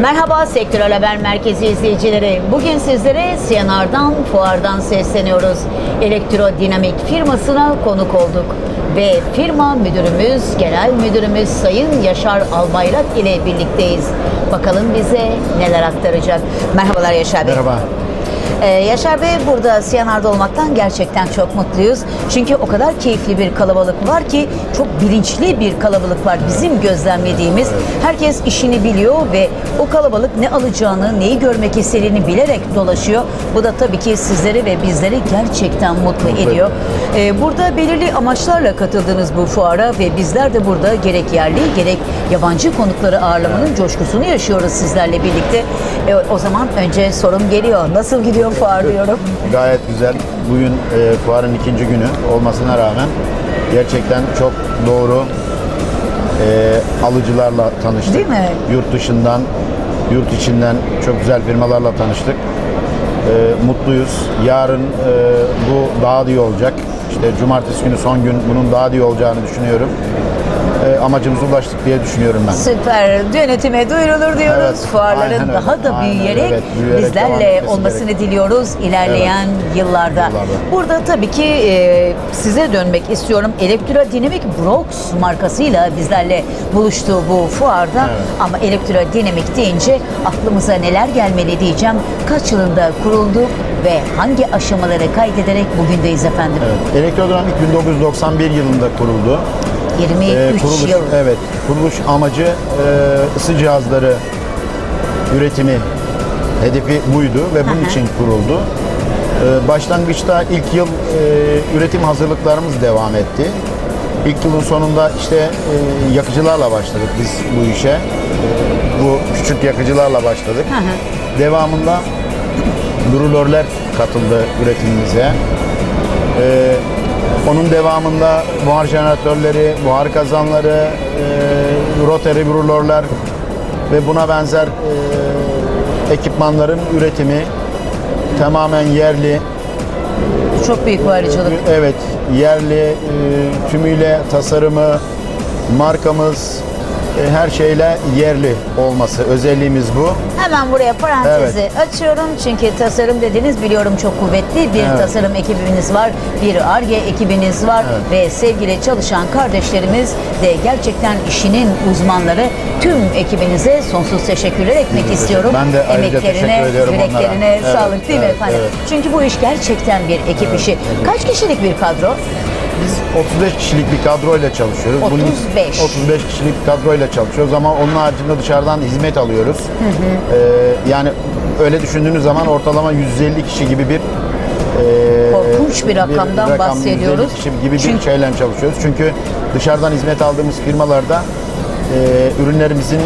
Merhaba Sektörel Haber Merkezi izleyicileri. Bugün sizlere CNR'dan, fuardan sesleniyoruz. Elektrodinamik firmasına konuk olduk. Ve firma müdürümüz, genel müdürümüz Sayın Yaşar Albayrak ile birlikteyiz. Bakalım bize neler aktaracak. Merhabalar Yaşar Bey. Merhaba. Ee, Yaşar Bey burada CNR'da olmaktan gerçekten çok mutluyuz. Çünkü o kadar keyifli bir kalabalık var ki çok bilinçli bir kalabalık var bizim gözlemlediğimiz. Herkes işini biliyor ve o kalabalık ne alacağını, neyi görmek istediğini bilerek dolaşıyor. Bu da tabii ki sizleri ve bizleri gerçekten mutlu, ediyor. Ee, burada belirli amaçlarla katıldınız bu fuara ve bizler de burada gerek yerli gerek yabancı konukları ağırlamanın coşkusunu yaşıyoruz sizlerle birlikte. E, o zaman önce sorum geliyor. Nasıl gidiyor fuar diyorum. Gayet güzel. Bugün e, fuarın ikinci günü olmasına rağmen gerçekten çok doğru e, alıcılarla tanıştık. Değil mi? Yurt dışından, yurt içinden çok güzel firmalarla tanıştık. E, mutluyuz. Yarın e, bu daha da iyi olacak. İşte cumartesi günü son gün bunun daha da iyi olacağını düşünüyorum. E, amacımıza ulaştık diye düşünüyorum ben. Süper. Yönetime duyurulur diyoruz. Evet, Fuarların öyle. daha da büyüyerek. Evet, büyüyerek bizlerle olmasını gerek. diliyoruz ilerleyen yıllarda. Yıllarda. Burada tabii ki e, size dönmek istiyorum. Elektrodinamik Brox markasıyla bizlerle buluştu bu fuarda. Evet. Ama elektrodinamik deyince aklımıza neler gelmeli diyeceğim. Kaç yılında kuruldu ve hangi aşamaları kaydederek bugündeyiz efendim? Evet. Elektrodinamik 1991 yılında kuruldu. 23 Ee, kuruluş, yıl. Evet, kuruluş amacı e, ısı cihazları üretimi hedefi buydu ve bunun hı. için kuruldu. Ee, başlangıçta ilk yıl e, üretim hazırlıklarımız devam etti. İlk yılın sonunda işte e, yakıcılarla başladık biz bu işe. E, bu küçük yakıcılarla başladık. Hı. Devamında brulörler katıldı üretimimize. Onun devamında buhar jeneratörleri, buhar kazanları, e, rotary brulörler ve buna benzer e, ekipmanların üretimi tamamen yerli, Çok büyük bir ayrıcalık. evet yerli, e, tümüyle tasarımı, markamız, e, her şeyle yerli olması özelliğimiz bu. Hemen buraya parantezi açıyorum çünkü tasarım dediniz biliyorum çok kuvvetli bir Evet. tasarım ekibiniz var, bir ARGE ekibiniz var Evet. ve sevgili çalışan kardeşlerimiz de gerçekten işinin uzmanları tüm ekibinize sonsuz teşekkürler etmek istiyorum. ben de ayrıca Emeklerine, teşekkür ediyorum yüreklerine onlara. Evet, sağlık değil mi evet, efendim? evet. Çünkü bu iş gerçekten bir ekip işi. Kaç kişilik bir kadro? Biz 35 kişilik bir kadroyla çalışıyoruz. 35. 35 kişilik bir kadroyla çalışıyoruz ama onun haricinde dışarıdan hizmet alıyoruz. Ee, yani öyle düşündüğünüz zaman ortalama 150 kişi gibi bir e, Korkunç bir rakamdan bahsediyoruz. 150 kişi gibi bir Çünkü- şeyle çalışıyoruz. Çünkü dışarıdan hizmet aldığımız firmalarda e, ürünlerimizin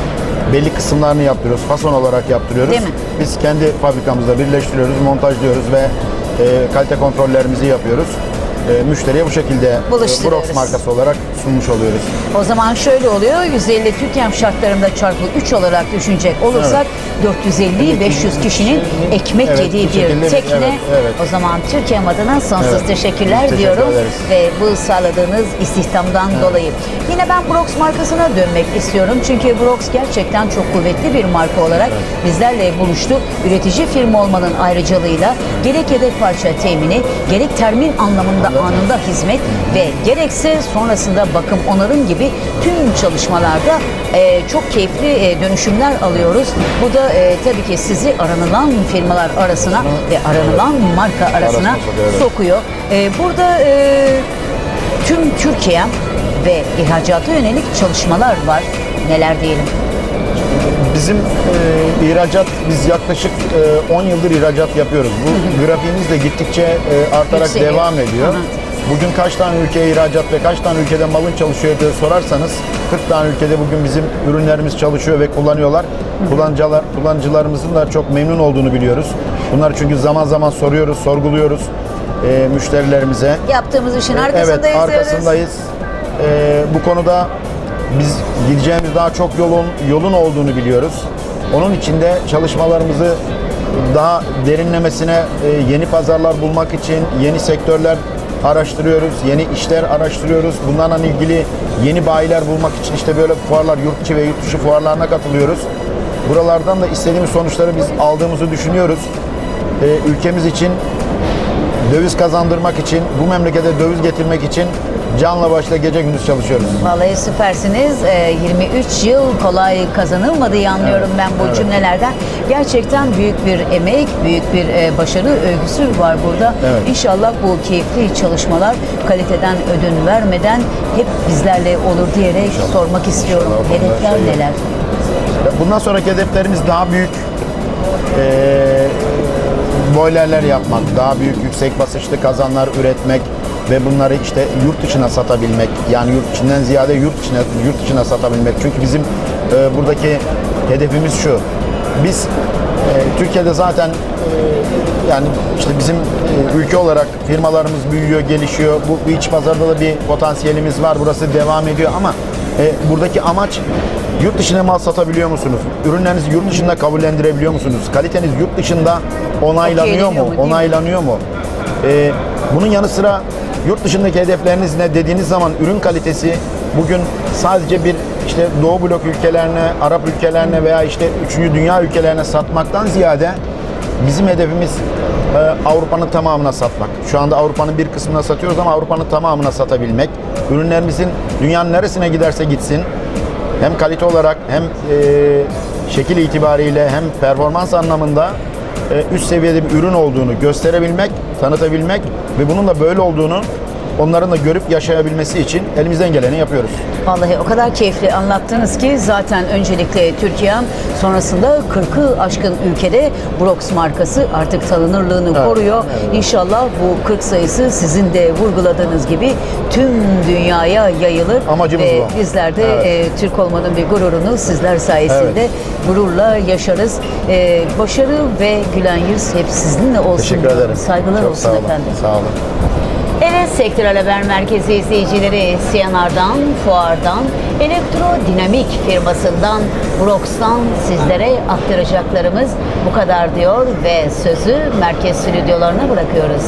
belli kısımlarını yaptırıyoruz. Fason olarak yaptırıyoruz. Biz kendi fabrikamızda birleştiriyoruz, montajlıyoruz ve e, kalite kontrollerimizi yapıyoruz. E, müşteriye bu şekilde e. Brox markası olarak sunmuş oluyoruz. O zaman şöyle oluyor. 150 Türkiye şartlarında çarpı 3 olarak düşünecek olursak 450-500 kişinin ekmek Evet, yediği bu şekilde bir tekne. evet, evet. O zaman Türkiye adına sonsuz Evet, teşekkürler teşekkür diyorum ederiz. ve bu sağladığınız istihdamdan dolayı. Yine ben Brox markasına dönmek istiyorum. Çünkü Brox gerçekten çok kuvvetli bir marka olarak bizlerle buluştu. Üretici firma olmanın ayrıcalığıyla gerek yedek parça temini, gerek termin anlamında anında hizmet ve gerekse sonrasında bakım onarım gibi tüm çalışmalarda e, çok keyifli e, dönüşümler alıyoruz. Bu da e, tabii ki sizi aranılan firmalar arasına ve aranılan marka arasına sokuyor. E, burada e, tüm Türkiye ve ihracata yönelik çalışmalar var. Neler diyelim? Bizim e, ihracat, biz yaklaşık e, 10 yıldır ihracat yapıyoruz. Bu grafiğimiz de gittikçe e, artarak Yükseliyor. devam ediyor. Hı. Bugün kaç tane ülkeye ihracat ve kaç tane ülkede malın çalışıyor diye sorarsanız 40 tane ülkede bugün bizim ürünlerimiz çalışıyor ve kullanıyorlar. Kullanıcılar, kullanıcılarımızın da çok memnun olduğunu biliyoruz. Bunlar çünkü zaman zaman soruyoruz, sorguluyoruz e, müşterilerimize. Yaptığımız işin arkasındayız. Evet, diyoruz. arkasındayız. Ee, bu konuda biz gideceğimiz daha çok yolun yolun olduğunu biliyoruz. Onun için de çalışmalarımızı daha derinlemesine e, yeni pazarlar bulmak için yeni sektörler araştırıyoruz, yeni işler araştırıyoruz. Bunlarla ilgili yeni bayiler bulmak için işte böyle fuarlar, yurt içi ve yurt dışı fuarlarına katılıyoruz. buralardan da istediğimiz sonuçları biz aldığımızı düşünüyoruz. Ee, ülkemiz için döviz kazandırmak için, bu memlekete döviz getirmek için canla başla gece gündüz çalışıyoruz. Vallahi süpersiniz. Ee, 23 yıl kolay kazanılmadı diye anlıyorum Evet, ben bu evet. cümlelerden. Gerçekten büyük bir emek, büyük bir e, başarı öyküsü var burada. Evet. İnşallah bu keyifli çalışmalar kaliteden ödün vermeden hep bizlerle olur diyerek sormak istiyorum. İnşallah Hedefler şey- neler? Bundan sonraki hedeflerimiz daha büyük eee boilerler yapmak, daha büyük yüksek basınçlı kazanlar üretmek ve bunları işte yurt dışına satabilmek. Yani yurt içinden ziyade yurt içine yurt dışına satabilmek. Çünkü bizim eee, buradaki hedefimiz şu. Biz eee, Türkiye'de zaten eee, yani işte bizim eee, ülke olarak firmalarımız büyüyor, gelişiyor. Bu iç pazarda da bir potansiyelimiz var. Burası devam ediyor ama e, buradaki amaç Yurt dışına mal satabiliyor musunuz? Ürünlerinizi yurt dışında kabullendirebiliyor musunuz? Kaliteniz yurt dışında onaylanıyor Okeyleniyor mu? mu, mi? Onaylanıyor mu? Ee, bunun yanı sıra yurt dışındaki hedefleriniz ne dediğiniz zaman ürün kalitesi bugün sadece bir işte Doğu blok ülkelerine, Arap ülkelerine veya işte 3. dünya ülkelerine satmaktan ziyade bizim hedefimiz e, Avrupa'nın tamamına satmak. Şu anda Avrupa'nın bir kısmına satıyoruz ama Avrupa'nın tamamına satabilmek. Ürünlerimizin dünyanın neresine giderse gitsin hem kalite olarak hem e, şekil itibariyle hem performans anlamında e, üst seviyede bir ürün olduğunu gösterebilmek, tanıtabilmek ve bunun da böyle olduğunu onların da görüp yaşayabilmesi için elimizden geleni yapıyoruz. Vallahi o kadar keyifli anlattınız ki zaten öncelikle Türkiye'm sonrasında 40'ı aşkın ülkede Brox markası artık tanınırlığını koruyor. İnşallah bu 40 sayısı sizin de vurguladığınız gibi tüm dünyaya yayılır. Amacımız Ve bu. bizler de Evet. e, Türk olmanın bir gururunu sizler sayesinde gururla yaşarız. E, başarı ve gülen yüz hep sizinle olsun. Teşekkür ederim. Saygılar Çok olsun sağ olun. efendim. Sağ olun. Evet Sektörel Haber Merkezi izleyicileri CNR'dan, Fuar'dan, Elektrodinamik firmasından, Brox'tan sizlere aktaracaklarımız bu kadar diyor ve sözü merkez stüdyolarına bırakıyoruz.